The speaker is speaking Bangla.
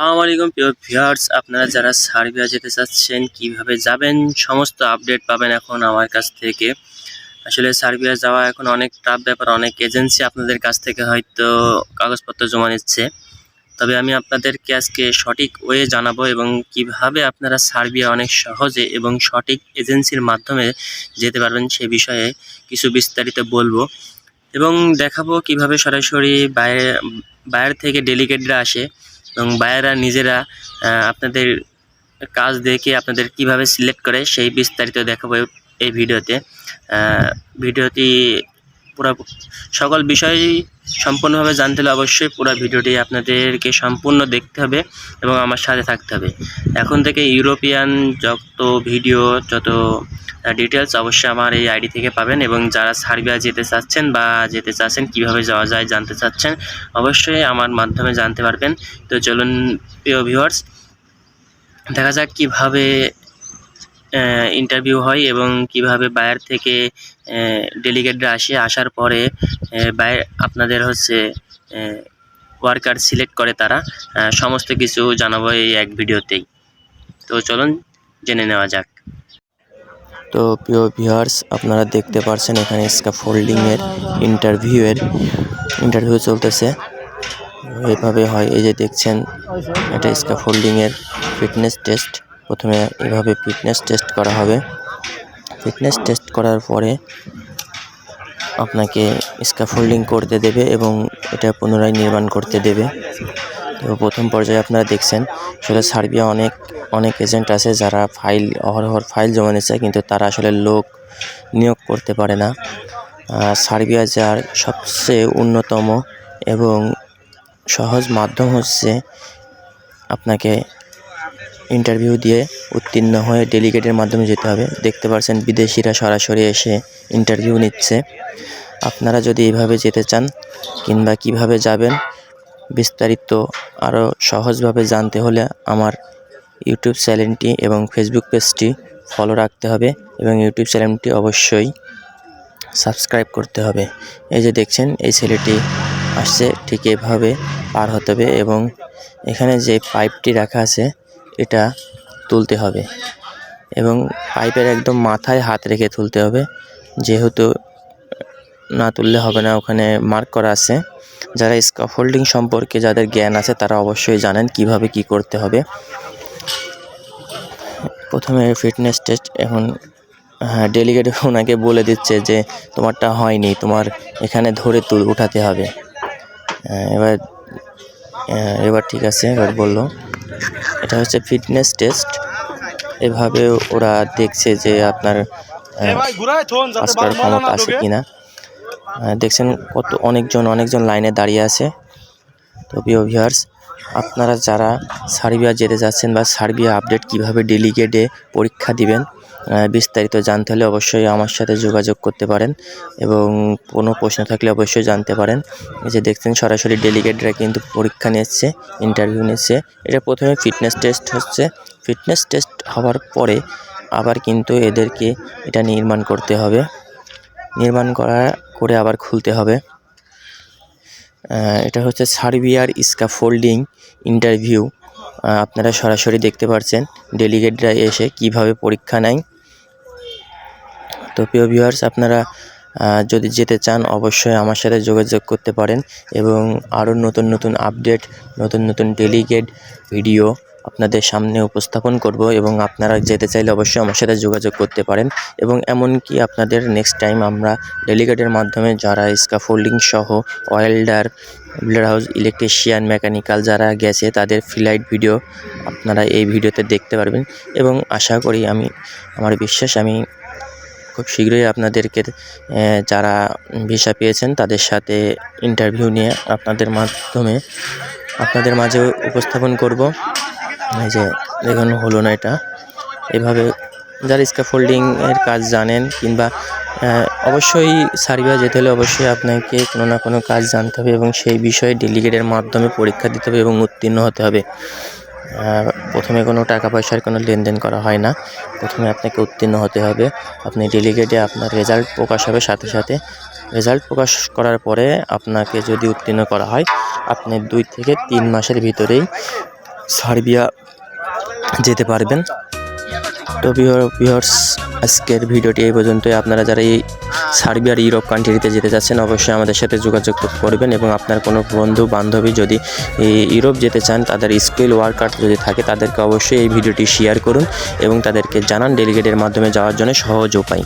আসসালামু আলাইকুম, প্রিয় ভিউয়ার্স আপনারা যারা সার্বিয়া যেতে চাচ্ছেন, কীভাবে যাবেন, সমস্ত আপডেট পাবেন এখন আমার কাছ থেকে। আসলে সার্বিয়া যাওয়া এখন অনেক টাফ ব্যাপার, অনেক এজেন্সি আপনাদের কাছ থেকে হয়তো কাগজপত্র জমা নিচ্ছে। তবে আমি আপনাদেরকে আজকে সঠিক ওয়ে জানাব এবং কীভাবে আপনারা সার্বিয়া অনেক সহজে এবং সঠিক এজেন্সির মাধ্যমে যেতে পারবেন সে বিষয়ে কিছু বিস্তারিত বলব এবং দেখাবো কীভাবে সরাসরি বাইরে বাইরে থেকে ডেলিগেটরা আসে। এবং বায়াররা নিজেরা আপনাদের কাজ দেখে আপনাদের কীভাবে সিলেক্ট করে সেই বিস্তারিত দেখাবো এই ভিডিওতে। ভিডিওটি পুরো সকল বিষয় সম্পূর্ণভাবে জানতে হলে অবশ্যই পুরো ভিডিওটি আপনাদেরকে সম্পূর্ণ দেখতে হবে এবং আমার সাথে থাকতে হবে। এখন থেকে ইউরোপিয়ান যত ভিডিও, যত ডিটেলস অবশ্যই আমার এই আইডি থেকে পাবেন এবং যারা সার্বিয়া যেতে চাচ্ছেন বা যেতে চাচ্ছেন, কীভাবে যাওয়া যায় জানতে চাচ্ছেন, অবশ্যই আমার মাধ্যমে জানতে পারবেন। তো চলুন, প্রিয় ভিউয়ার্স দেখা যাক কীভাবে ইন্টারভিউ হয় এবং কীভাবে বায়ার থেকে ডেলিগেটরা আসে। আসার পরে বায়ার আপনাদের হচ্ছে ওয়ার্কার সিলেক্ট করে তারা। সমস্ত কিছু জানাব এই এক ভিডিওতেই তো চলুন, জেনে নেওয়া যাক। তো প্রিয় ভিউয়ার্স আপনারা দেখতে পারছেন এখানে স্ক্যাফোল্ডিংয়ের ইন্টারভিউয়ের ইন্টারভিউ চলতেছে। এভাবে হয়, এই যে দেখছেন, এটা স্ক্যাফোল্ডিংয়ের ফিটনেস টেস্ট প্রথমে এভাবে ফিটনেস টেস্ট করা হবে। ফিটনেস টেস্ট করার পরে আপনাকে স্ক্যাফোল্ডিং করতে দেবে এবং এটা পুনরায় নির্মাণ করতে দেবে। তো প্রথম পর্যায়ে আপনারা দেখছেন, আসলে সার্বিয়া অনেক অনেক এজেন্ট আছে যারা ফাইল অহরহর ফাইল জমা নিচ্ছে কিন্তু তারা আসলে লোক নিয়োগ করতে পারে না। সার্বিয়া যার সবচেয়ে অন্যতম এবং সহজ মাধ্যম হচ্ছে আপনাকে ইন্টারভিউ দিয়ে উত্তীর্ণ হয়ে ডেলিগেটের মাধ্যমে যেতে হবে। দেখতে পাচ্ছেন বিদেশিরা সরাসরি এসে ইন্টারভিউ নিচ্ছে। আপনারা যদি এভাবে যেতে চান কিংবা কীভাবে যাবেন, বিস্তারিত আরও সহজভাবে জানতে হলে আমার ইউটিউব চ্যানেলটি এবং ফেসবুক পেজটি ফলো রাখতে হবে এবং ইউটিউব চ্যানেলটি অবশ্যই সাবস্ক্রাইব করতে হবে। এই যে দেখছেন, এই ছেলেটি আসছে, ঠিক এভাবে পার হতে হবে এবং এখানে যে পাইপটি রাখা আছে, এটা তুলতে হবে এবং পাইপের একদম মাথায় হাত রেখে তুলতে হবে। যেহেতু না তুললে হবে না ওখানে মার্ক করা আছে। যারা স্কাফোল্ডিং সম্পর্কে যাদের জ্ঞান আছে তারা অবশ্যই জানেন কীভাবে কি করতে হবে। প্রথমে ফিটনেস টেস্ট এখন হ্যাঁ ডেলিগেট ওনাকে বলে দিচ্ছে যে তোমারটা হয়নি তোমার এখানে ধরে তুল উঠাতে হবে। হ্যাঁ, এবার হ্যাঁ, এবার ঠিক আছে এবার বলল। এটা হচ্ছে ফিটনেস টেস্ট এভাবে ওরা দেখছে যে আপনার করার ক্ষমতা আছে কিনা। দেখছেন কত অনেকজন অনেকজন লাইনে দাঁড়িয়ে আছে। তো প্রিয় ভিউয়ার্স আপনারা যারা সার্বিয়া যেতে যাচ্ছেন বা সার্বিয়া আপডেট কীভাবে ডেলিগেটে পরীক্ষা দিবেন বিস্তারিত জানতে হলে অবশ্যই আমার সাথে যোগাযোগ করতে পারেন এবং কোনো প্রশ্ন থাকলে অবশ্যই জানতে পারেন। এই যে দেখছেন সরাসরি ডেলিগেটরা কিন্তু পরীক্ষা নিচ্ছে ইন্টারভিউ নিচ্ছে। এটা প্রথমে ফিটনেস টেস্ট হচ্ছে। ফিটনেস টেস্ট হওয়ার পরে আবার কিন্তু এদেরকে এটা নির্মাণ করতে হবে। নির্মাণ করা করে আবার খুলতে হবে। এটা হচ্ছে সার্বিয়ার স্কাফোল্ডিং ইন্টারভিউ। আপনারা সরাসরি দেখতে পাচ্ছেন ডেলিগেটরা এসে কীভাবে পরীক্ষা নেয়। তো প্রিয় ভিউয়ার্স আপনারা যদি যেতে চান, অবশ্যই আমার সাথে যোগাযোগ করতে পারেন এবং আরও নতুন নতুন আপডেট নতুন নতুন ডেলিগেট ভিডিও আপনাদের সামনে উপস্থাপন করব এবং আপনারা যেতে চাইলে অবশ্যই আমার সাথে যোগাযোগ করতে পারেন এবং এমনকি আপনাদের নেক্সট টাইম আমরা ডেলিগেটের মাধ্যমে যারা স্কাফোল্ডিং সহ ওয়েল্ডার হাউস ইলেকট্রিশিয়ান মেকানিক্যাল যারা গেছে, তাদের ফ্লাইট ভিডিও আপনারা এই ভিডিওতে দেখতে পারবেন এবং আশা করি আমি, আমার বিশ্বাস আমি খুব শীঘ্রই আপনাদেরকে যারা ভিসা পেয়েছেন তাদের সাথে ইন্টারভিউ নিয়ে আপনাদের মাধ্যমে, আপনাদের মাঝে উপস্থাপন করব। এই যে দেখুন হলো না এটা। এভাবে যারা স্কাফোল্ডিং এর কাজ জানেন কিংবা অবশ্যই সার্বিয়া যেতে হলে অবশ্যই আপনাকে কোনো না কোনো কাজ জানতে হবে এবং সেই বিষয়ে ডেলিগেটের মাধ্যমে পরীক্ষা দিতে হবে এবং উত্তীর্ণ হতে হবে। প্রথমে কোনো টাকা পয়সার কোনো লেনদেন করা হয় না। প্রথমে আপনাকে উত্তীর্ণ হতে হবে। আপনি ডেলিগেটে আপনার রেজাল্ট প্রকাশ হবে সাথে সাথে। রেজাল্ট প্রকাশ করার পরে আপনাকে যদি উত্তীর্ণ করা হয়, আপনি দুই থেকে তিন মাসের ভিতরেই সার্বিয়া যেতে পারবেন। তো ভিউয়ার্স আজকের ভিডিওটি এই পর্যন্তই। আপনারা যারা এই সার্বিয়ার ইউরোপ কান্ট্রিতে যেতে চাচ্ছেন অবশ্যই আমাদের সাথে যোগাযোগ করবেন এবং আপনার কোনো বন্ধু, বান্ধবী যদি ইউরোপ যেতে চান, তাদের স্কিল ওয়ার্কার যদি থাকে, তাদেরকে অবশ্যই এই ভিডিওটি শেয়ার করুন এবং তাদেরকে জানান ডেলিগেটের মাধ্যমে যাওয়ার জন্য সহজ উপায়।